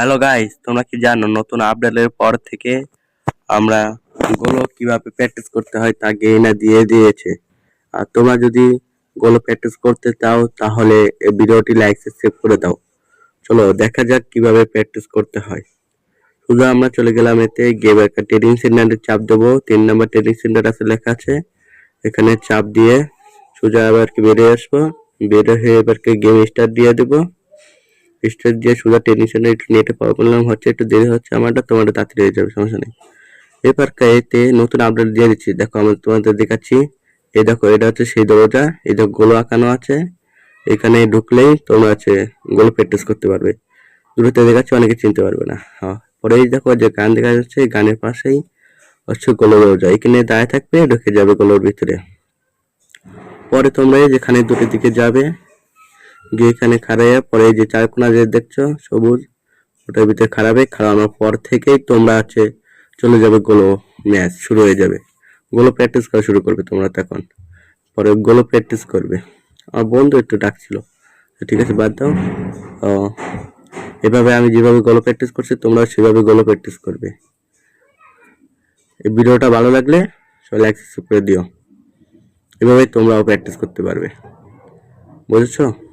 Hello guys তোমরা কি জানো, নতুন আপডেটের পর থেকে আমরা গোলো কীভাবে প্র্যাকটিস করতে হয় তা গেইনা দিয়ে দিয়েছে। আর তোমরা যদি গোলো প্র্যাকটিস করতে চাও, তাহলে ভিডিওটি লাইক সাবস্ক্রাইব করে দাও। চলো, দেখা যাক কীভাবে প্র্যাকটিস করতে হয়। শুধু আমরা চলে গেলাম এতে গেম একটা ট্রেডিং সেন্টারে চাপ দেবো। তিন নম্বর ট্রেডিং সেন্টার আছে, লেখা আছে। এখানে চাপ দিয়ে সোজা আবার কি বেরিয়ে আসব? বেরিয়ে হয়ে এবারকে গেম স্টার্ট দিয়ে দেবো। স্টার্ট দিয়ে সোজা টেনশনে একটু নেটে প্রবলেম হচ্ছে একটু দেরি হচ্ছে আমারটা তোমাদের তাড়াতাড়ি হয়ে যাবে, সমস্যা নেই। এবার এতে নতুন আপডেট দিয়ে দিচ্ছি। দেখো, আমি তোমাদের দেখাচ্ছি। এই দেখো, এটা হচ্ছে সেই দরজা, এই দেখো গোলো আঁকানো আছে। এখানে ঢুকলেই তোমরা আছে গোলো প্র্যাকটিস করতে পারবে। দূরতে দেখাচ্ছি, অনেকে চিনতে পারবে না। হ্যাঁ পরে এই দেখো, যে গান দেখা যাচ্ছে গানের পাশেই হচ্ছে গোলো দরজা। এখানে দাঁড়িয়ে থাকবে, ঢুকে যাবে গোলোর ভিতরে। পরে তোমরা যেখানে দুটো দিকে যাবে গিয়ে এখানে খাড়াইয়া পরে যে চার কোনা যে দেখছ, সবুজ, ওটার ভিতরে খাড়াবে, খাড়ানোর পর থেকেই তোমরা আছে চলে যাবে গোলো ম্যাচ, শুরু হয়ে যাবে। গোলো প্র্যাকটিস করা শুরু করবে তোমরা তখন। পরে গোলো প্র্যাকটিস করবে। আমার বন্ধু একটু ডাকছিল। ঠিক আছে, বাদ দাও। এভাবে আমি যেভাবে গোলো প্র্যাকটিস করছি তোমরা সেভাবে গোলো প্র্যাকটিস করবে। এই ভিডিওটা ভালো লাগলে সবাই লাইক, সাবস্ক্রাইব করে দিও। এভাবে তোমরাও প্র্যাকটিস করতে পারবে। বুঝেছ?